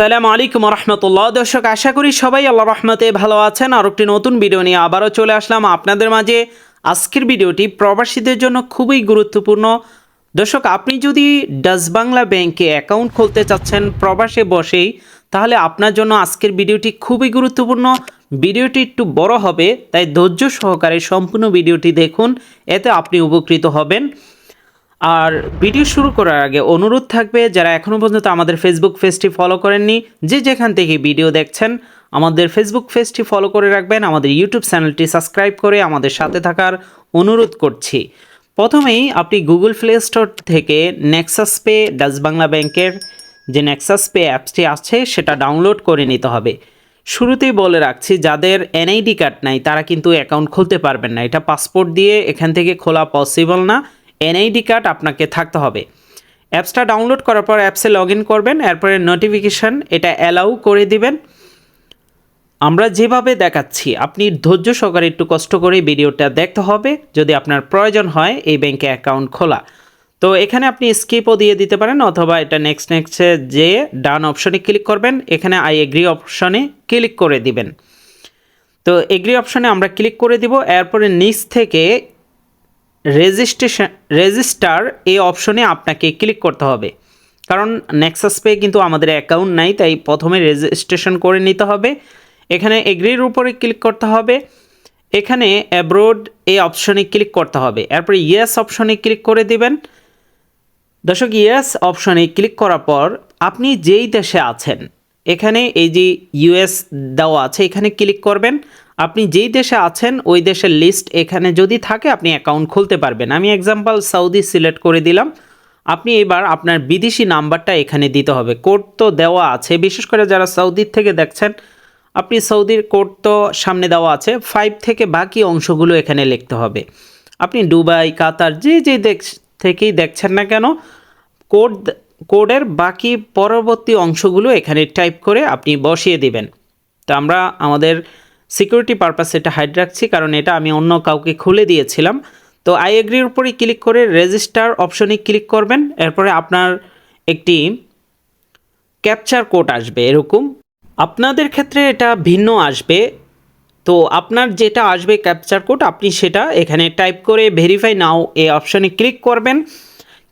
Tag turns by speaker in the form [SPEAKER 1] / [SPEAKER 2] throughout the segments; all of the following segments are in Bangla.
[SPEAKER 1] আসসালামু আলাইকুম রহমতুল্লাহ দর্শক, আশা করি সবাই আল্লাহ রহমতে ভালো আছেন। আর একটি নতুন ভিডিও নিয়ে আবারও চলে আসলাম আপনাদের মাঝে। আজকের ভিডিওটি প্রবাসীদের জন্য খুবই গুরুত্বপূর্ণ। দর্শক, আপনি যদি ডাচ বাংলা ব্যাংকে অ্যাকাউন্ট খুলতে চাচ্ছেন প্রবাসে বসেই, তাহলে আপনার জন্য আজকের ভিডিওটি খুবই গুরুত্বপূর্ণ। ভিডিওটি একটু বড় হবে, তাই ধৈর্য সহকারে সম্পূর্ণ ভিডিওটি দেখুন। এতে আপনি উপকৃত হবেন। আর ভিডিও শুরু করার আগে অনুরোধ থাকবে, যারা এখনও পর্যন্ত আমাদের ফেসবুক পেজটি ফলো করেননি, যে যেখান থেকে ভিডিও দেখছেন, আমাদের ফেসবুক পেজটি ফলো করে রাখবেন, আমাদের ইউটিউব চ্যানেলটি সাবস্ক্রাইব করে আমাদের সাথে থাকার অনুরোধ করছি। প্রথমেই আপনি গুগল প্লে স্টোর থেকে নেক্সাস পে ডাচ বাংলা ব্যাংকের যে নেক্সাস পে অ্যাপসটি আছে, সেটা ডাউনলোড করে নিতে হবে। শুরুতেই বলে রাখছি, যাদের এনআইডি কার্ড নাই, তারা কিন্তু অ্যাকাউন্ট খুলতে পারবেন না। এটা পাসপোর্ট দিয়ে এখান থেকে খোলা পসিবল না। এনআইডি কার্ড আপনাকে থাকতে হবে। অ্যাপসটা ডাউনলোড করার পর অ্যাপসে লগ ইন করবেন, এরপরে নোটিফিকেশান এটা অ্যালাউ করে দিবেন। আমরা যেভাবে দেখাচ্ছি, আপনি ধৈর্য সহকারে একটু কষ্ট করে ভিডিওটা দেখতে হবে, যদি আপনার প্রয়োজন হয় এই ব্যাংকে অ্যাকাউন্ট খোলা। তো এখানে আপনি স্কিপও দিয়ে দিতে পারেন, অথবা এটা নেক্সট নেক্সটে যে ডান অপশনে ক্লিক করবেন, এখানে আই এগ্রি অপশনে ক্লিক করে দিবেন। তো এগ্রি অপশনে আমরা ক্লিক করে দিব, এরপরে নিচ থেকে রেজিস্ট্রেশন, রেজিস্টার এই অপশনে আপনাকে ক্লিক করতে হবে। কারণ নেক্সাস পে কিন্তু আমাদের অ্যাকাউন্ট নাই, তাই প্রথমে রেজিস্ট্রেশন করে নিতে হবে। এখানে এগ্রির উপরে ক্লিক করতে হবে। এখানে অ্যাব্রোড এই অপশনে ক্লিক করতে হবে। এরপরে ইয়েস অপশনে ক্লিক করে দিবেন। দর্শক ইয়েস অপশনে ক্লিক করার পর আপনি যেই দেশে আছেন, এখানে এই যে ইউএস দেওয়া আছে, এখানে ক্লিক করবেন। আপনি যেই দেশে আছেন, ওই দেশের লিস্ট এখানে যদি থাকে, আপনি অ্যাকাউন্ট খুলতে পারবেন। আমি এক্সাম্পল সৌদি সিলেক্ট করে দিলাম। আপনি এবার আপনার বিদেশি নাম্বারটা এখানে দিতে হবে। কোড তো দেওয়া আছে। বিশেষ করে যারা সৌদির থেকে দেখছেন, আপনি সৌদির কোড তো সামনে দেওয়া আছে। ফাইভ থেকে বাকি অংশগুলো এখানে লিখতে হবে। আপনি দুবাই, কাতার, যে যে দেশ থেকেই দেখছেন না কেন কোড কোডের বাকি পরবর্তী অংশগুলো এখানে টাইপ করে আপনি বসিয়ে দিবেন। তো আমরা আমাদের সিকিউরিটি পারপাস এটা হাইড রাখছি, কারণ এটা আমি অন্য কাউকে খুলে দিয়েছিলাম। তো আই এগ্রির উপরে ক্লিক করে রেজিস্টার অপশনে ক্লিক করবেন, এরপরে আপনার একটি ক্যাপচার কোড আসবে এরকম। আপনাদের ক্ষেত্রে এটা ভিন্ন আসবে। তো আপনার যেটা আসবে ক্যাপচার কোড আপনি সেটা এখানে টাইপ করে ভেরিফাই নাও এই অপশনে ক্লিক করবেন।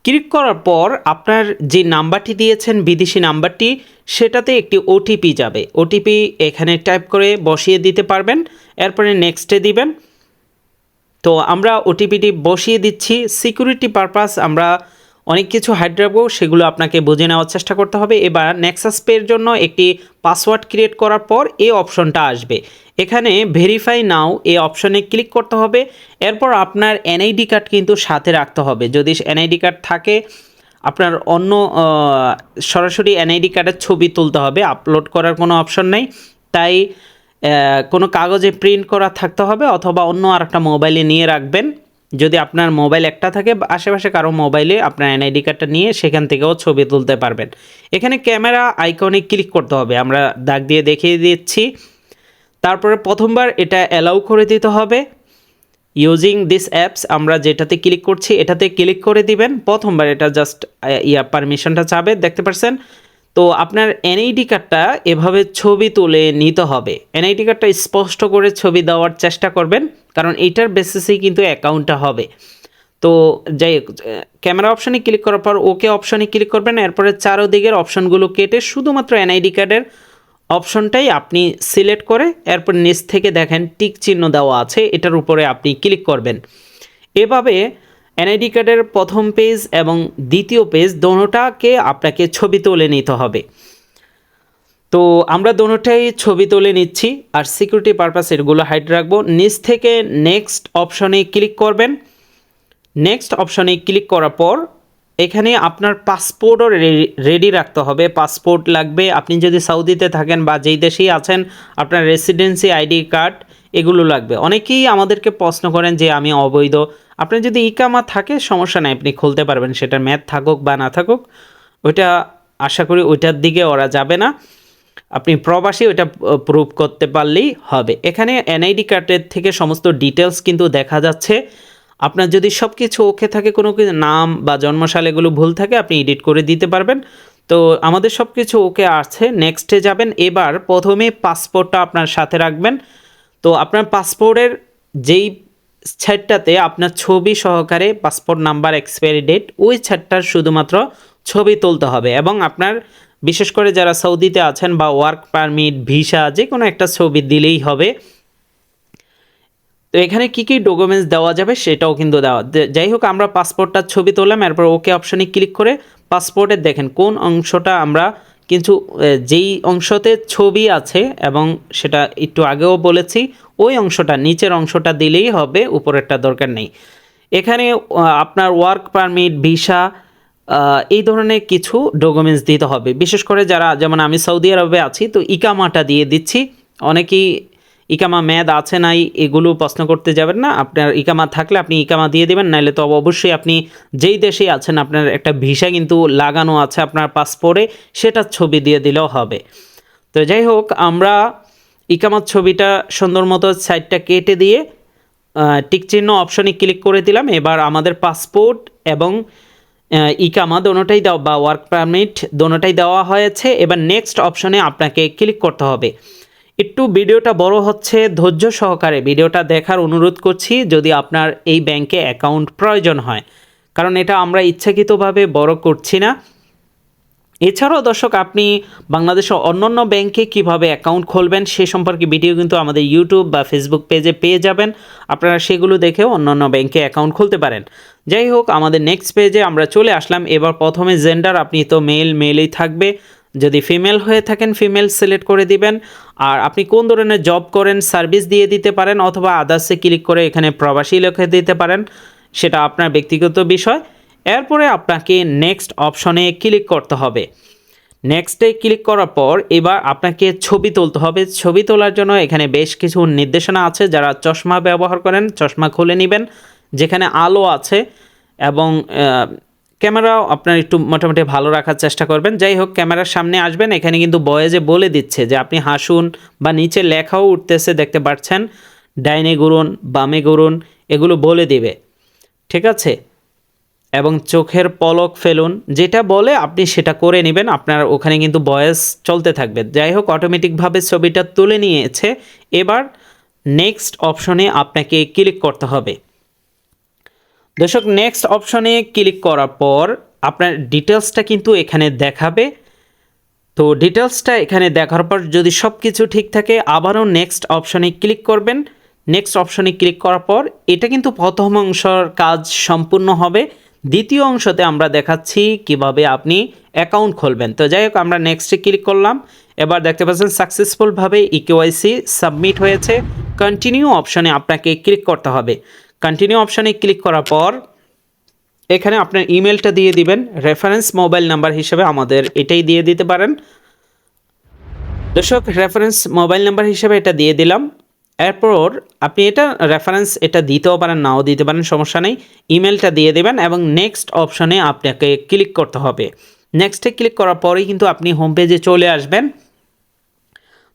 [SPEAKER 1] ক্লিক করার পর আপনার যে নাম্বারটি দিয়েছেন, বিদেশি নাম্বারটি, সেটাতে একটি ওটিপি যাবে। ওটিপি এখানে টাইপ করে বসিয়ে দিতে পারবেন, এরপরে নেক্সটে দিবেন। তো আমরা ওটিপিটি বসিয়ে দিচ্ছি। সিকিউরিটি পারপাস আমরা অনেক কিছু হাইড রাখব, সেগুলো আপনাকে বুঝে নেওয়ার চেষ্টা করতে হবে। এবার নেক্সাস পের জন্য একটি পাসওয়ার্ড ক্রিয়েট করার পর এই অপশনটা আসবে। এখানে ভেরিফাই নাও এই অপশনে ক্লিক করতে হবে। এরপর আপনার এনআইডি কার্ড কিন্তু সাথে রাখতে হবে। যদি এনআইডি কার্ড থাকে, আপনার অন্য সরাসরি এনআইডি কার্ডের ছবি তুলতে হবে। আপলোড করার কোনো অপশন নেই। তাই কোনো কাগজে প্রিন্ট করা থাকতে হবে অথবা অন্য আরেকটা মোবাইলে নিয়ে রাখবেন। যদি আপনার মোবাইল একটা থাকে, আশেপাশে কারও মোবাইলে আপনার এনআইডি কার্ডটা নিয়ে সেখান থেকেও ছবি তুলতে পারবেন। এখানে ক্যামেরা আইকনে ক্লিক করতে হবে। আমরা দাগ দিয়ে দেখিয়ে দিচ্ছি। তারপরে প্রথমবার এটা অ্যালাউ করে দিতে হবে। ইউজিং দিস অ্যাপস আমরা যেটাতে ক্লিক করছি, এটাতে ক্লিক করে দিবেন। প্রথমবার এটা জাস্ট ইয়া পারমিশনটা চাবে, দেখতে পাচ্ছেন তো আপনার এনআইডি কার্ডটা এভাবে ছবি তুলে নিতে হবে। এনআইডি কার্ডটা স্পষ্ট করে ছবি দেওয়ার চেষ্টা করবেন, কারণ এইটার বেসিসেই কিন্তু অ্যাকাউন্টটা হবে। তো যাই ক্যামেরা অপশানে ক্লিক করার পর ওকে অপশানে ক্লিক করবেন, এরপরে চারোদিকের অপশানগুলো কেটে শুধুমাত্র এনআইডি কার্ডের অপশনটাই আপনি সিলেক্ট করে এরপর নিচ থেকে দেখেন টিক চিহ্ন দেওয়া আছে, এটার উপরে আপনি ক্লিক করবেন। এভাবে এনআইডি কার্ডের প্রথম পেজ এবং দ্বিতীয় পেজ দোনোটাকে আপনাকে ছবি তুলে নিতে হবে। তো আমরা দোনোটাই ছবি তুলে নিচ্ছি আর সিকিউরিটি পারপাস এগুলো হাইড রাখব। নিচ থেকে নেক্সট অপশনে ক্লিক করবেন। নেক্সট অপশনে ক্লিক করার পর এখানে আপনার পাসপোর্টও রেডি রাখতে হবে। পাসপোর্ট লাগবে। আপনি যদি সৌদিতে থাকেন বা যেই দেশেই আছেন, আপনার রেসিডেন্সি আইডি কার্ড এগুলো লাগবে। অনেকেই আমাদেরকে প্রশ্ন করেন যে, আমি অবৈধ। আপনার যদি ইকামা থাকে, সমস্যা নাই, আপনি খুলতে পারবেন। সেটা ম্যাথ থাকুক বা না থাকুক, ওইটা আশা করি ওইটার দিকে ওরা যাবে না। আপনি প্রবাসী, ওইটা প্রুভ করতে পারলেই হবে। এখানে এনআইডি কার্ডের থেকে সমস্ত ডিটেলস কিন্তু দেখা যাচ্ছে। আপনার যদি সব কিছু ওকে থাকে, কোনো কিছু, নাম বা জন্মসাল এগুলো ভুল থাকে, আপনি এডিট করে দিতে পারবেন। তো আমাদের সব কিছু ওকে আছে নেক্সটে যাবেন। এবার প্রথমে পাসপোর্টটা আপনার সাথে রাখবেন। তো আপনার পাসপোর্টের যেই ছাইটটাতে আপনার ছবি সহকারে পাসপোর্ট নাম্বার এক্সপায়ারি ডেট ওই ছাইটটার শুধুমাত্র ছবি তুলতে হবে। এবং আপনার, বিশেষ করে যারা সৌদিতে আছেন বা ওয়ার্ক পারমিট ভিসা যে কোনো একটা ছবি দিলেই হবে। তো এখানে কি কি ডকুমেন্টস দেওয়া যাবে সেটাও কিন্তু দেওয়া যাই হোক, আমরা পাসপোর্টটার ছবি তুললাম, এরপর ওকে অপশানে ক্লিক করে পাসপোর্টের দেখেন কোন অংশটা আমরা কিন্তু যেই অংশতে ছবি আছে এবং সেটা একটু আগেও বলেছি, ওই অংশটা, নিচের অংশটা দিলেই হবে, উপরেরটা দরকার নেই। এখানে আপনার ওয়ার্ক পারমিট ভিসা এই ধরনের কিছু ডকুমেন্টস দিতে হবে। বিশেষ করে যারা, যেমন আমি সৌদি আরবে আছি, তো ইকামাটা দিয়ে দিচ্ছি। অনেকেই ইকামা মেয়াদ আছে নাই, এগুলো প্রশ্ন করতে যাবেন না। আপনার ইকামা থাকলে আপনি ইকামা দিয়ে দেবেন নাহলে তো অবশ্যই আপনি যেই দেশে আছেন, আপনার একটা ভিসা কিন্তু লাগানো আছে আপনার পাসপোর্টে, সেটার ছবি দিয়ে দিলেও হবে। তো যাই হোক, আমরা ইকামার ছবিটা সুন্দর মতো সাইডটা কেটে দিয়ে টিক চিহ্ন অপশনে ক্লিক করে দিলাম। এবার আমাদের পাসপোর্ট এবং ইকামা দোনোটাই দেওয়া, বা ওয়ার্ক পারমিট দোনোটাই দেওয়া হয়েছে। এবার নেক্সট অপশনে আপনাকে ক্লিক করতে হবে। একটু ভিডিওটা বড় হচ্ছে, ধৈর্য সহকারে ভিডিওটা দেখার অনুরোধ করছি যদি আপনার এই ব্যাংকে অ্যাকাউন্ট প্রয়োজন হয়। কারণ এটা আমরা ইচ্ছাকৃতভাবে বড় করছি না। এছাড়াও দর্শক, আপনি বাংলাদেশের অন্যান্য ব্যাংকে কীভাবে অ্যাকাউন্ট খুলবেন সে সম্পর্কে ভিডিও কিন্তু আমাদের ইউটিউব বা ফেসবুক পেজে পেয়ে যাবেন। আপনারা সেগুলো দেখেও অন্যান্য ব্যাংকে অ্যাকাউন্ট খুলতে পারেন। যাই হোক, আমাদের নেক্সট পেজে আমরা চলে আসলাম। এবার প্রথমে জেন্ডার, আপনি তো মেল, মেলেই থাকবে। যদি ফিমেল হয়ে থাকেন ফিমেল সিলেক্ট করে দিবেন। আর আপনি কোন ধরনের জব করেন সার্ভিস দিয়ে দিতে পারেন অথবা আদার্সে ক্লিক করে এখানে প্রবাসী লিখে দিতে পারেন, সেটা আপনার ব্যক্তিগত বিষয়। এরপরে আপনাকে নেক্সট অপশনে ক্লিক করতে হবে। নেক্সটে ক্লিক করার পর এবার আপনাকে ছবি তুলতে হবে। ছবি তোলার জন্য এখানে বেশ কিছু নির্দেশনা আছে, যারা চশমা ব্যবহার করেন, চশমা খুলে নেবেন, যেখানে আলো আছে এবং ক্যামেরাও আপনার একটু মোটামুটি ভালো রাখার চেষ্টা করবেন। যাই হোক, ক্যামেরার সামনে আসবেন, এখানে কিন্তু বয়েজে বলে দিচ্ছে যে আপনি হাসুন বা নিচে লেখাও উঠতেছে, দেখতে পাচ্ছেন, ডাইনে ঘুরুন, বামে ঘুরুন, এগুলো বলে দিবে। ঠিক আছে? এবং চোখের পলক ফেলুন, যেটা বলে আপনি সেটা করে নেবেন, আপনার ওখানে কিন্তু বয়েস চলতে থাকবে। যাই হোক অটোমেটিকভাবে ছবিটা তুলে নিয়েছে। এবার নেক্সট অপশনে আপনাকে ক্লিক করতে হবে। দর্শক নেক্সট অপশনে ক্লিক করার পর আপনার ডিটেলসটা কিন্তু এখানে দেখাবে। তো ডিটেলসটা এখানে দেখার পর যদি সব কিছু ঠিক থাকে, আবারও নেক্সট অপশনে ক্লিক করবেন। নেক্সট অপশনে ক্লিক করার পর এটা কিন্তু প্রথম অংশর কাজ সম্পূর্ণ হবে। দ্বিতীয় অংশতে আমরা দেখাচ্ছি কীভাবে আপনি অ্যাকাউন্ট খুলবেন। তো যাই হোক, আমরা নেক্সটে ক্লিক করলাম। এবার দেখতে পাচ্ছেন সাকসেসফুলভাবে ইকেওয়াইসি সাবমিট হয়েছে। কন্টিনিউ অপশনে আপনাকে ক্লিক করতে হবে। কন্টিনিউ অপশনে ক্লিক করার পর, এখানে আপনার ইমেলটা দিয়ে দিবেন। রেফারেন্স মোবাইল নাম্বার হিসেবে আমাদের এটাই দিয়ে দিতে পারেন। দর্শক রেফারেন্স মোবাইল নাম্বার হিসেবে এটা দিয়ে দিলাম। এরপর আপনি এটা রেফারেন্স এটা দিতেও পারেন, নাও দিতে পারেন, সমস্যা নেই। ইমেলটা দিয়ে দেবেন এবং নেক্সট অপশনে আপনাকে ক্লিক করতে হবে। নেক্সটে ক্লিক করার পরেই কিন্তু আপনি হোম পেজে চলে আসবেন।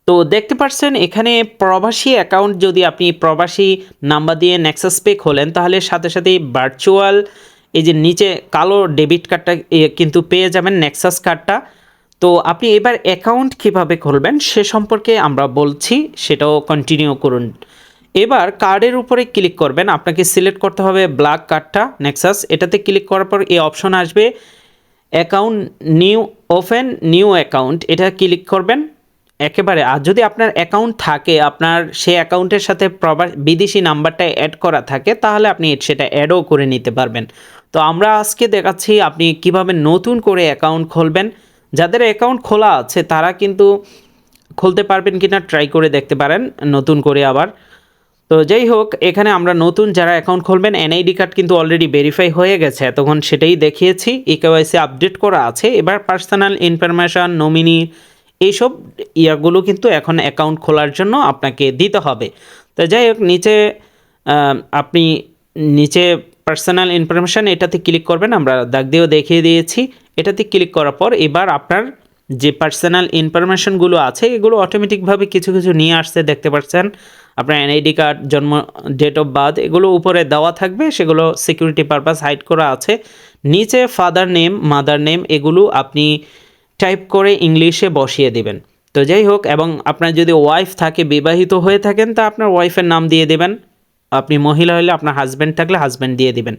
[SPEAKER 1] তো দেখতে পাচ্ছেন, এখানে প্রবাসী অ্যাকাউন্ট যদি আপনি প্রবাসী নাম্বার দিয়ে নেক্সাস পে খোলেন, তাহলে সাথে সাথেই ভার্চুয়াল এই যে নিচে কালো ডেবিট কার্ডটা কিন্তু পেয়ে যাবেন নেক্সাস কার্ডটা তো আপনি এবার অ্যাকাউন্ট কীভাবে খুলবেন, সে সম্পর্কে আমরা বলছি, সেটাও কন্টিনিউ করুন। এবার কার্ডের উপরে ক্লিক করবেন, আপনাকে সিলেক্ট করতে হবে ব্ল্যাক কার্ডটা নেক্সাস এটাতে ক্লিক করার পর এই অপশন আসবে account new open new account এটা ক্লিক করবেন একেবারে, আর যদি আপনার অ্যাকাউন্ট থাকে, আপনার সেই অ্যাকাউন্টের সাথে প্রবা বিদেশি নাম্বারটা অ্যাড করা থাকে, তাহলে আপনি সেটা অ্যাডও করে নিতে পারবেন। তো আমরা আজকে দেখাচ্ছি আপনি কীভাবে নতুন করে অ্যাকাউন্ট খুলবেন। যাদের অ্যাকাউন্ট খোলা আছে, তারা কিন্তু খুলতে পারবেন কি না ট্রাই করে দেখতে পারেন, নতুন করে আবার। তো যাই হোক, এখানে আমরা নতুন যারা অ্যাকাউন্ট খুলবেন এনআইডি কার্ড কিন্তু অলরেডি ভেরিফাই হয়ে গেছে তখন সেটাই দেখিয়েছি। ই কেওয়াইসি আপডেট করা আছে। এবার পার্সোনাল ইনফরমেশান নমিনি এইসব ইয়াগুলো কিন্তু এখন অ্যাকাউন্ট খোলার জন্য আপনাকে দিতে হবে। তো যাই হোক, নিচে আপনি নিচে পার্সোনাল ইনফরমেশান এটাতে ক্লিক করবেন, আমরা দাগ দিয়েও দেখিয়ে দিয়েছি। এটাতে ক্লিক করার পর এবার আপনার যে পার্সোনাল ইনফরমেশনগুলো আছে, এগুলো অটোমেটিকভাবে কিছু কিছু নিয়ে আসতে দেখতে পাচ্ছেন। আপনার এনআইডি কার্ড জন্ম ডেট অফ বার্থ এগুলো উপরে দেওয়া থাকবে, সেগুলো সিকিউরিটি পারপাস হাইড করা আছে। নিচে ফাদার নেম মাদার নেম এগুলো আপনি টাইপ করে ইংলিশে বসিয়ে দিবেন। তো যাই হোক, এবং আপনার যদি ওয়াইফ থাকে, বিবাহিত হয়ে থাকেন, তা আপনার ওয়াইফের নাম দিয়ে দেবেন। আপনি মহিলা হলে আপনার হাজব্যান্ড থাকলে হাজব্যান্ড দিয়ে দিবেন।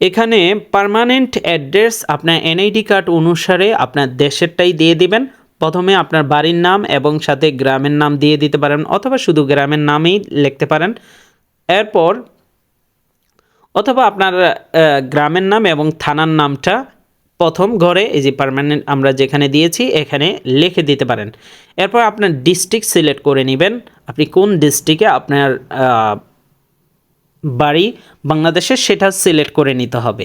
[SPEAKER 1] এখানে পার্মানেন্ট অ্যাড্রেস আপনার এনআইডি কার্ড অনুসারে আপনার দেশেরটাই দিয়ে দিবেন। প্রথমে আপনার বাড়ির নাম এবং সাথে গ্রামের নাম দিয়ে দিতে পারেন, অথবা শুধু গ্রামের নামেই লিখতে পারেন। এরপর, অথবা আপনার গ্রামের নাম এবং থানার নামটা প্রথম ঘরে, এই যে পার্মানেন্ট আমরা যেখানে দিয়েছি, এখানে লিখে দিতে পারেন। এরপর আপনার ডিস্ট্রিক্ট সিলেক্ট করে নেবেন। আপনি কোন ডিস্ট্রিক্টে আপনার বাড়ি বাংলাদেশের সেটা সিলেক্ট করে নিতে হবে।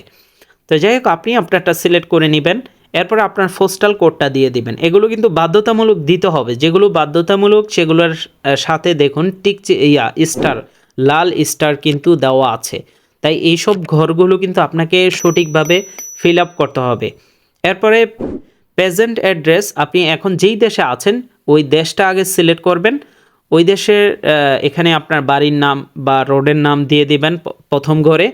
[SPEAKER 1] তো যাই হোক, আপনি আপনারটা সিলেক্ট করে নেবেন। এরপর আপনার পোস্টাল কোডটা দিয়ে দিবেন। এগুলো কিন্তু বাধ্যতামূলক দিতে হবে। যেগুলো বাধ্যতামূলক, সেগুলোর সাথে দেখুন টিক ইয়া স্টার লাল স্টার কিন্তু দেওয়া আছে। তাই এইসব ঘরগুলো কিন্তু আপনাকে সঠিকভাবে ফিল আপ করতে হবে। এরপরে প্রেজেন্ট অ্যাড্রেস, আপনি এখন যেই দেশে আছেন, ওই দেশটা আগে সিলেক্ট করবেন। ওই দেশের এখানে আপনার বাড়ির নাম বা রোডের নাম দিয়ে দিবেন প্রথম ঘরে।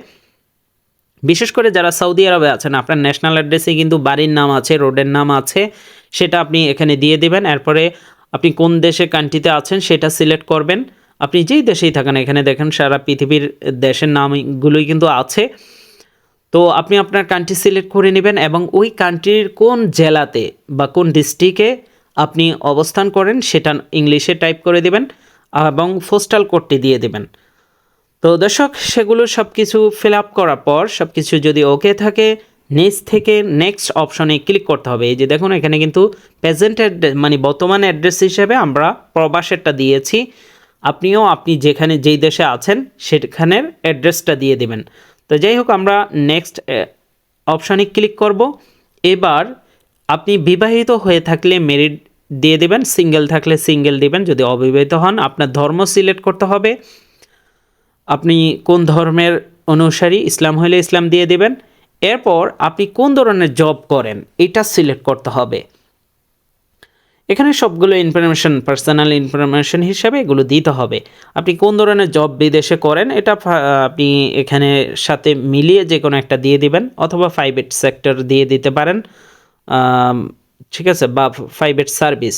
[SPEAKER 1] বিশেষ করে যারা সৌদি আরবে আছেন, আপনার ন্যাশনাল অ্যাড্রেসে কিন্তু বাড়ির নাম আছে, রোডের নাম আছে, সেটা আপনি এখানে দিয়ে দিবেন। এরপরে আপনি কোন দেশে কান্ট্রিতে আছেন, সেটা সিলেক্ট করবেন। আপনি যেই দেশেই থাকেন, এখানে দেখেন সারা পৃথিবীর দেশের নামগুলোই কিন্তু আছে। তো আপনি আপনার কান্ট্রি সিলেক্ট করে নেবেন এবং ওই কান্ট্রির কোন জেলাতে বা কোন ডিস্ট্রিক্টে আপনি অবস্থান করেন, সেটা ইংলিশে টাইপ করে দেবেন এবং পোস্টাল কোডটি দিয়ে দেবেন। তো দর্শক, সেগুলো সব কিছু ফিল আপ করার পর সব কিছু যদি ওকে থাকে নিচ থেকে নেক্সট অপশনে ক্লিক করতে হবে। এই যে দেখুন, এখানে কিন্তু প্রেজেন্ট অ্যাড্রেস মানে বর্তমান অ্যাড্রেস হিসেবে আমরা প্রবাসেরটা দিয়েছি। আপনিও আপনি যেখানে যেই দেশে আছেন সেখানের অ্যাড্রেসটা দিয়ে দেবেন। তো যাই হোক, আমরা নেক্সট অপশানে ক্লিক করব। এবার আপনি বিবাহিত হয়ে থাকলে মেরিট দিয়ে দেবেন সিঙ্গেল থাকলে সিঙ্গেল দিবেন। যদি অবিবাহিত হন, আপনার ধর্ম সিলেক্ট করতে হবে। আপনি কোন ধর্মের অনুসারী, ইসলাম হলে ইসলাম দিয়ে দেবেন। এরপর আপনি কোন ধরনের জব করেন, এটা সিলেক্ট করতে হবে। এখানে সবগুলো ইনফরমেশন পার্সোনাল ইনফরমেশন হিসাবে এগুলো দিতে হবে। আপনি কোন ধরনের জব বিদেশে করেন, এটা আপনি এখানে সাথে মিলিয়ে যে কোনো একটা দিয়ে দিবেন, অথবা প্রাইভেট সেক্টর দিয়ে দিতে পারেন। ঠিক আছে, বা প্রাইভেট সার্ভিস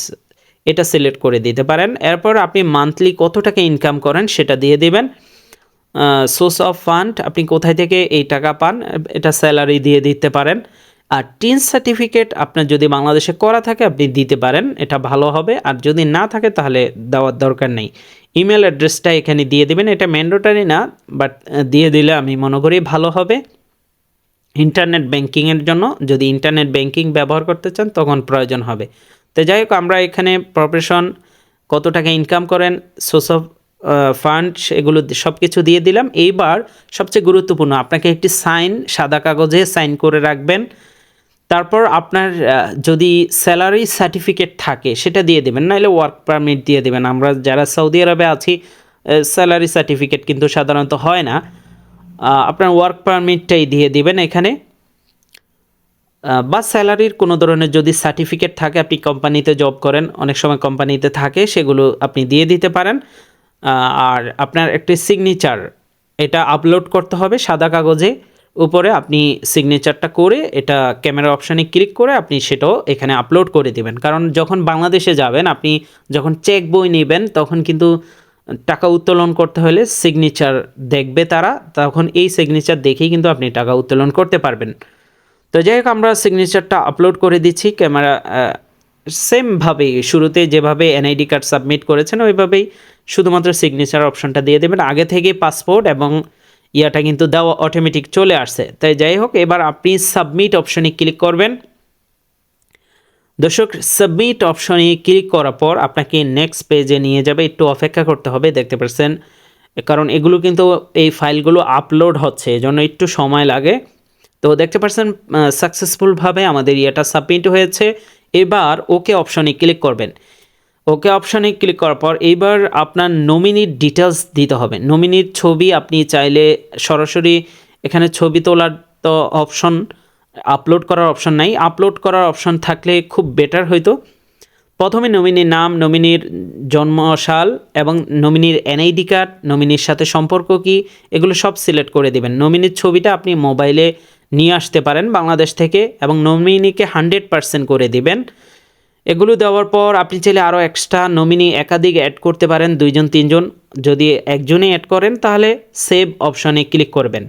[SPEAKER 1] এটা সিলেক্ট করে দিতে পারেন। এরপর আপনি মান্থলি কত টাকা ইনকাম করেন, সেটা দিয়ে দিবেন। সোর্স অফ ফান্ড আপনি কোথায় থেকে এই টাকা পান, এটা স্যালারি দিয়ে দিতে পারেন। আর টিন সার্টিফিকেট আপনার যদি বাংলাদেশে করা থাকে, আপনি দিতে পারেন, এটা ভালো হবে। আর যদি না থাকে, তাহলে দেওয়ার দরকার নেই। ইমেল অ্যাড্রেসটা এখানে দিয়ে দেবেন। এটা ম্যান্ডেটারি না, বাট দিয়ে দিলে আমি মনে করি ভালো হবে। ইন্টারনেট ব্যাংকিংয়ের জন্য যদি ইন্টারনেট ব্যাংকিং ব্যবহার করতে চান, তখন প্রয়োজন হবে। তো যাই হোক, আমরা এখানে প্রফেশন কত টাকা ইনকাম করেন সোর্স অফ ফান্ড এগুলো সব কিছু দিয়ে দিলাম। এইবার সবচেয়ে গুরুত্বপূর্ণ, আপনাকে একটি সাইন সাদা কাগজে সাইন করে রাখবেন। তারপর আপনার যদি স্যালারি সার্টিফিকেট থাকে, সেটা দিয়ে দেবেন। নাহলে ওয়ার্ক পারমিট দিয়ে দেবেন। আমরা যারা সৌদি আরবে আছি স্যালারি সার্টিফিকেট কিন্তু সাধারণত হয় না। আপনার ওয়ার্ক পারমিটটাই দিয়ে দিবেন এখানে। বা স্যালারির কোনো ধরনের যদি সার্টিফিকেট থাকে, আপনি কোম্পানিতে জব করেন, অনেক সময় কোম্পানিতে থাকে, সেগুলো আপনি দিয়ে দিতে পারেন। আর আপনার একটি সিগনেচার এটা আপলোড করতে হবে সাদা কাগজে। উপরে আপনি সিগনেচারটা করে এটা ক্যামেরা অপশানে ক্লিক করে আপনি সেটাও এখানে আপলোড করে দিবেন। কারণ যখন বাংলাদেশে যাবেন, আপনি যখন চেক বই নেবেন, তখন কিন্তু টাকা উত্তোলন করতে হলে সিগনেচার দেখবে তারা, তখন এই সিগনেচার দেখেই কিন্তু আপনি টাকা উত্তোলন করতে পারবেন। তো যাই হোক, আমরা সিগনেচারটা আপলোড করে দিচ্ছি ক্যামেরা সেমভাবেই শুরুতে যেভাবে এনআইডি কার্ড সাবমিট করেছেন, ওইভাবেই শুধুমাত্র সিগনেচার অপশনটা দিয়ে দেবেন। আগে থেকে পাসপোর্ট এবং ইয়াটা কিন্তু দেওয়া অটোমেটিক চলে আসছে। তাই যাই হোক, এবার আপনি সাবমিট অপশনে ক্লিক করবেন। দর্শক সাবমিট অপশনে ক্লিক করার পর আপনাকে নেক্সট পেজে নিয়ে যাবে, একটু অপেক্ষা করতে হবে, দেখতে পাচ্ছেন? কারণ এগুলো কিন্তু এই ফাইলগুলো আপলোড হচ্ছে, এজন্য একটু সময় লাগে। তো দেখতে পাচ্ছেন সাকসেসফুলভাবে আমাদের ইয়েটা সাবমিট হয়েছে। এবার ওকে অপশনে ক্লিক করবেন। ওকে অপশনে ক্লিক করার পর এইবার আপনার নমিনির ডিটেলস দিতে হবে। নমিনির ছবি আপনি চাইলে সরাসরি এখানে ছবি তোলার তো অপশন আপলোড করার অপশন নাই। আপলোড করার অপশন থাকলে খুব বেটার হইতো। প্রথমে নমিনির নাম নমিনির জন্মসাল এবং নমিনির এনআইডি কার্ড নমিনির সাথে সম্পর্ক কি, এগুলো সব সিলেক্ট করে দিবেন। নমিনির ছবিটা আপনি মোবাইলে নিয়ে আসতে পারেন বাংলাদেশ থেকে এবং নমিনিকে হান্ড্রেড পার্সেন্ট করে দিবেন। এগুলো দেওয়ার পর আপনি চাইলে আরও এক্সট্রা নমিনি একাধিক অ্যাড করতে পারেন, দুইজন, তিনজন। যদি একজনই অ্যাড করেন, তাহলে সেভ অপশনে ক্লিক করবেন।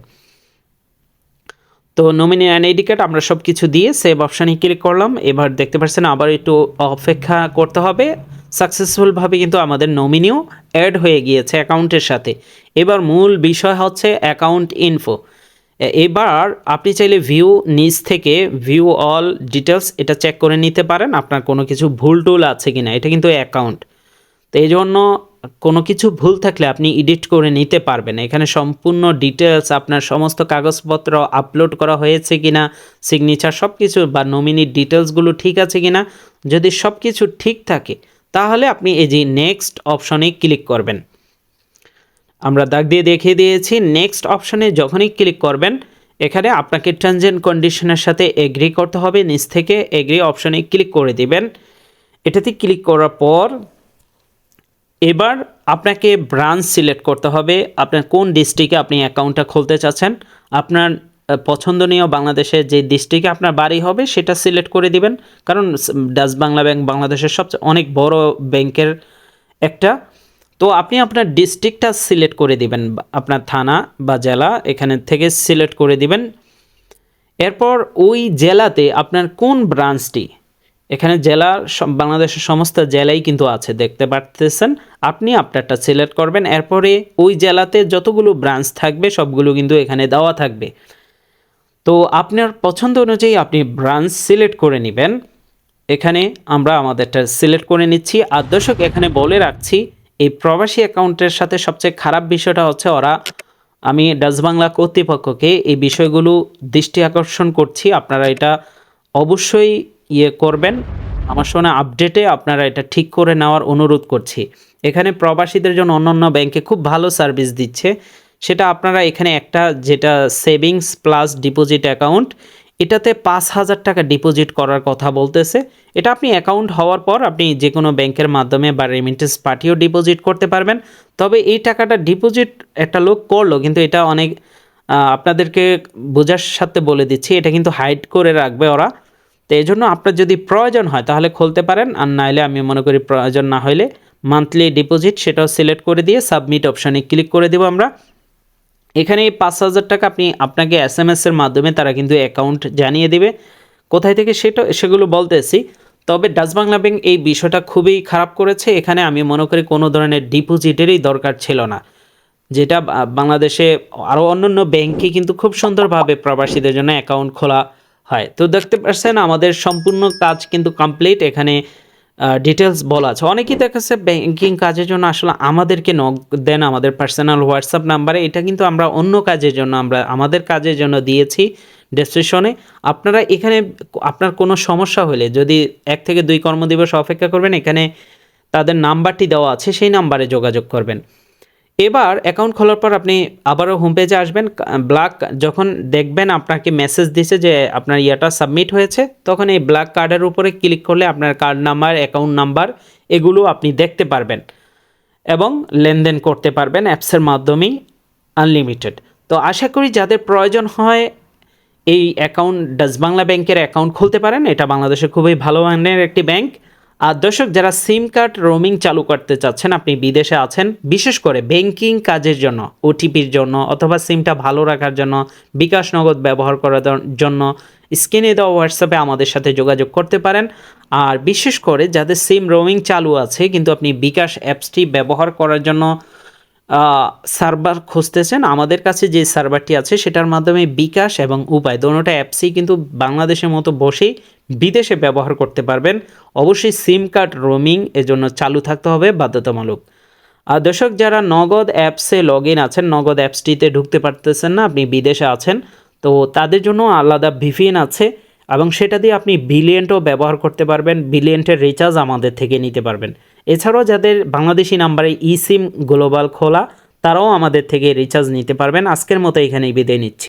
[SPEAKER 1] তো নমিনি অ্যান্ড আইডি কার্ড আমরা সব কিছু দিয়ে সেভ অপশানে ক্লিক করলাম। এবার দেখতে পাচ্ছেন আবার একটু অপেক্ষা করতে হবে। সাকসেসফুলভাবে কিন্তু আমাদের নমিনিও অ্যাড হয়ে গিয়েছে অ্যাকাউন্টের সাথে। এবার মূল বিষয় হচ্ছে অ্যাকাউন্ট ইনফো এবার আপনি চাইলে ভিউ নিচ থেকে ভিউ অল ডিটেলস এটা চেক করে নিতে পারেন। আপনার কোনো কিছু ভুল টুল আছে কি না এটা কিন্তু অ্যাকাউন্ট তো এই জন্য কোনো কিছু ভুল থাকলে আপনি এডিট করে নিতে পারবেন। এখানে সম্পূর্ণ ডিটেলস আপনার সমস্ত কাগজপত্র আপলোড করা হয়েছে কি না সিগনেচার সব কিছু বা নমিনির ডিটেলসগুলো ঠিক আছে কিনা, যদি সব কিছু ঠিক থাকে, তাহলে আপনি এই যে নেক্সট অপশনে ক্লিক করবেন। আমরা দাগ দিয়ে দেখিয়ে দিয়েছি। নেক্সট অপশনে যখনই ক্লিক করবেন, এখানে আপনাকে টার্মস অ্যান্ড কন্ডিশনের সাথে এগ্রি করতে হবে। নিচ থেকে এগ্রি অপশনে ক্লিক করে দিবেন। এটাতে ক্লিক করার পর, এবার আপনাকে ব্রাঞ্চ সিলেক্ট করতে হবে। আপনার কোন ডিস্ট্রিক্টে আপনি অ্যাকাউন্টটা খুলতে চাচ্ছেন, আপনার পছন্দনীয় বাংলাদেশের যে ডিস্ট্রিক্টে আপনার বাড়ি হবে, সেটা সিলেক্ট করে দিবেন। কারণ ডাচ বাংলা ব্যাংক বাংলাদেশের সবচেয়ে, অনেক বড় ব্যাংকের একটা তো আপনি আপনার ডিস্ট্রিক্টটা সিলেক্ট করে দিবেন, আপনার থানা বা জেলা, এখানে থেকে সিলেক্ট করে দিবেন। এরপর ওই জেলাতে আপনার কোন ব্রাঞ্চটি, এখানে জেলা সব- বাংলাদেশের সমস্ত জেলাই কিন্তু আছে, দেখতে পারতেছেন। আপনি আপনারটা সিলেক্ট করবেন, এরপরে ওই জেলাতে যতগুলো ব্রাঞ্চ থাকবে, সবগুলো কিন্তু এখানে দেওয়া থাকবে। তো আপনার পছন্দ অনুযায়ী আপনি ব্রাঞ্চ সিলেক্ট করে নেবেন। এখানে আমরা আমাদেরটা সিলেক্ট করে নিচ্ছি। আর দর্শক, এখানে বলে রাখছি এই প্রবাসী অ্যাকাউন্টের সাথে সবচেয়ে খারাপ বিষয়টা হচ্ছে ওরা, আমি ডাচ বাংলা কর্তৃপক্ষকে এই বিষয়গুলো দৃষ্টি আকর্ষণ করছি। আপনারা এটা অবশ্যই ইয়ে করবেন। আমার শোনা আপডেটে আপনারা এটা ঠিক করে নেওয়ার অনুরোধ করছি। এখানে প্রবাসীদের জন্য অন্যান্য ব্যাংকে খুব ভালো সার্ভিস দিচ্ছে। সেটা আপনারা এখানে একটা যেটা সেভিংস প্লাস ডিপোজিট অ্যাকাউন্ট এটাতে পাঁচ হাজার টাকা ডিপোজিট করার কথা বলতেছে। এটা আপনি অ্যাকাউন্ট হওয়ার পর আপনি যে কোনো ব্যাংকের মাধ্যমে বা রেমিটেন্স পাঠিয়েও ডিপোজিট করতে পারবেন। তবে এই টাকাটা ডিপোজিট একটা লোক করল, কিন্তু এটা অনেক আপনাদেরকে বোঝার সাথে বলে দিচ্ছি, এটা কিন্তু হাইড করে রাখবে ওরা। তো এই জন্য আপনার যদি প্রয়োজন হয়, তাহলে খুলতে পারেন। আর নাইলে আমি মনে করি প্রয়োজন না হলে মান্থলি ডিপোজিট সেটাও সিলেক্ট করে দিয়ে সাবমিট অপশানে ক্লিক করে দেবো আমরা। এখানে এই পাঁচ হাজার টাকা আপনি আপনাকে এস এম এর মাধ্যমে তারা কিন্তু অ্যাকাউন্ট জানিয়ে দেবে। কোথায় থেকে সেটা, সেগুলো বলতেছি। তবে ডাচ বাংলা ব্যাংক এই বিষয়টা খুবই খারাপ করেছে। এখানে আমি মনে করি কোনো ধরনের ডিপোজিটেরই দরকার ছিল না। যেটা বাংলাদেশে আরও অন্যান্য ব্যাংকে কিন্তু খুব সুন্দরভাবে প্রবাসীদের জন্য অ্যাকাউন্ট খোলা হয়। তো দেখতে পাচ্ছেন, আমাদের সম্পূর্ণ কাজ কিন্তু কমপ্লিট এখানে ডিটেলস বলা আছে। অনেকেই দেখাচ্ছে ব্যাংকিং কাজের জন্য আসলে আমাদেরকে নক দেন, আমাদের পার্সোনাল হোয়াটসঅ্যাপ নাম্বারে এটা কিন্তু আমরা অন্য কাজের জন্য, আমরা আমাদের কাজের জন্য দিয়েছি ডেসক্রিপশনে আপনারা এখানে আপনার কোনো সমস্যা হলে, যদি এক থেকে দুই কর্মদিবস অপেক্ষা করবেন, এখানে তাদের নাম্বারটি দেওয়া আছে, সেই নাম্বারে যোগাযোগ করবেন। এবার অ্যাকাউন্ট খোলার পর আপনি আবারও হোম পেজে আসবেন। ব্ল্যাক যখন দেখবেন আপনাকে মেসেজ দিছে যে আপনার ইয়াটা সাবমিট হয়েছে, তখন এই ব্ল্যাক কার্ডের উপরে ক্লিক করলে আপনার কার্ড নাম্বার অ্যাকাউন্ট নাম্বার এগুলো আপনি দেখতে পারবেন এবং লেনদেন করতে পারবেন অ্যাপসের মাধ্যমেই আনলিমিটেড তো আশা করি যাদের প্রয়োজন হয় এই অ্যাকাউন্ট ডাচ বাংলা ব্যাংকের অ্যাকাউন্ট খুলতে পারেন। এটা বাংলাদেশে খুবই ভালো মানের একটি ব্যাংক আর দর্শক, যারা সিম কার্ড রোমিং চালু করতে চাচ্ছেন, আপনি বিদেশে আছেন, বিশেষ করে ব্যাংকিং কাজের জন্য ওটিপির জন্য অথবা সিমটা ভালো রাখার জন্য, বিকাশ নগদ ব্যবহার করার জন্য, স্ক্রিনে দেওয়া হোয়াটসঅ্যাপে আমাদের সাথে যোগাযোগ করতে পারেন। আর বিশেষ করে যাদের সিম রোমিং চালু আছে, কিন্তু আপনি বিকাশ অ্যাপসটি ব্যবহার করার জন্য সার্ভার খুঁজতেছেন। আমাদের কাছে যে সার্ভারটি আছে, সেটার মাধ্যমে বিকাশ এবং উপায় দোনোটা অ্যাপসই কিন্তু বাংলাদেশের মতো বসেই বিদেশে ব্যবহার করতে পারবেন। অবশ্যই সিম কার্ড রোমিং এজন্য চালু থাকতে হবে, বাধ্যতামূলক। আর দর্শক, যারা নগদ অ্যাপসে লগ ইন আছেন, নগদ অ্যাপসটিতে ঢুকতে পারতেছেন না, আপনি বিদেশে আছেন, তো তাদের জন্য আলাদা ভিপিএন আছে এবং সেটা দিয়ে আপনি বিলিয়েন্টও ব্যবহার করতে পারবেন বিলিয়েন্টের রিচার্জ আমাদের থেকে নিতে পারবেন। এছাড়াও যাদের বাংলাদেশি নাম্বারে ই সিম গ্লোবাল খোলা, তারাও আমাদের থেকে রিচার্জ নিতে পারবেন। আজকের মতো এখানেই বিদায় নিচ্ছি।